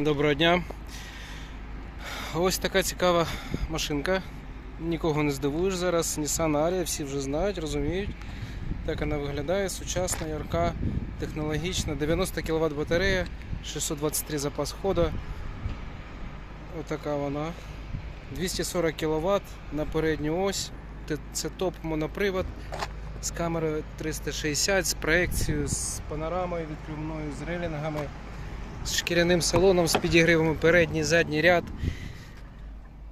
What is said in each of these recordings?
Доброго дня. Ось така цікава машинка. Нікого не здивуєш зараз. Nissan Aria, всі вже знають, розуміють. Так вона виглядає, сучасна, ярка, технологічна. 90 кВт батарея, 623 запас ходу. Отака вона. 240 кВт на передню ось. Це топ монопривод з камерою 360, з проекцією, з панорамою відкривною, з релінгами з шкіряним салоном, з підігрівами передній, задній ряд.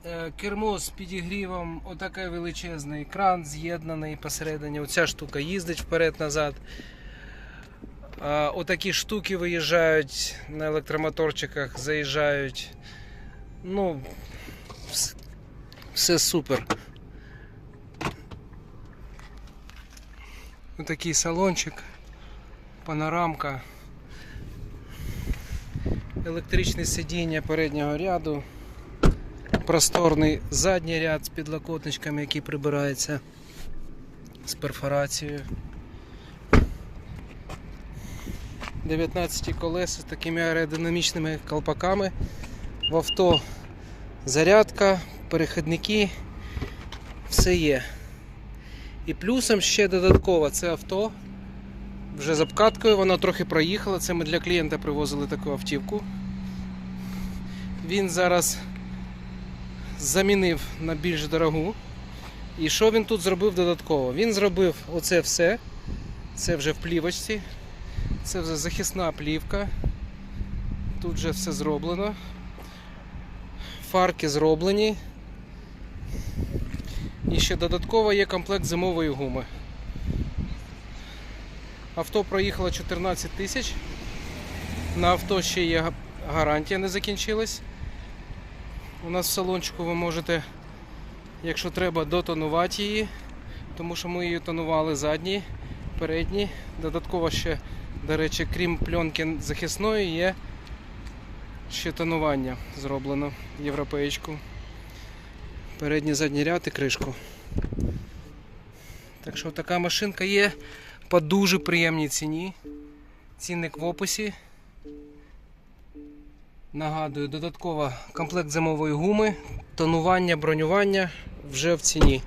Е, Кермо з підігрівом, отакий величезний екран з'єднаний посередині. Оця штука їздить вперед-назад. Отакі штуки виїжджають на електромоторчиках, заїжджають. Ну, все супер. Отакий салончик, панорамка електричне сидіння переднього ряду, просторний задній ряд з підлокотничками, який прибирається з перфорацією. 19 колеса з такими аеродинамічними колпаками. В авто зарядка, перехідники, все є. І плюсом ще додатково це авто вже з обкаткою, вона трохи проїхала. Це ми для клієнта привозили таку автівку. Він зараз замінив на більш дорогу. І що він тут зробив додатково? Він зробив оце все. Це вже в плівочці. Це вже захисна плівка. Тут вже все зроблено. Фарки зроблені. І ще додатково є комплект зимової гуми. Авто проїхало 14 тисяч. На авто ще є гарантія, не закінчилась. У нас в салончику ви можете, якщо треба, дотонувати її, тому що ми її тонували задні, передні. Додатково ще, до речі, крім пленки захисної, є ще тонування зроблено європейську. Передній задній ряд і кришку. Так що така машинка є по дуже приємній ціні. Цінник в описі. Нагадую, додатково комплект зимової гуми, тонування, бронювання вже в ціні.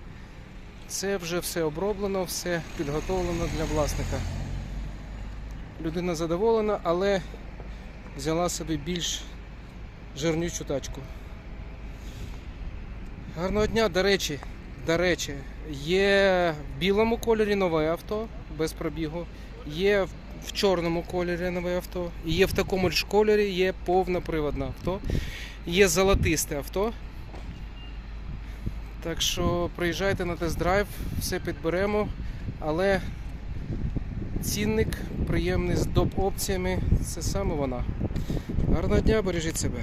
Це вже все оброблено, все підготовлено для власника. Людина задоволена, але взяла собі більш жирнючу тачку. Гарного дня, до речі, до речі, є в білому кольорі нове авто без пробігу, є в- чорному кольорі нове авто, є в такому ж кольорі є повноприводне авто, є золотисте авто. Так що приїжджайте на тест-драйв, все підберемо, але цінник приємний з доп. опціями це саме вона. Гарного дня, бережіть себе.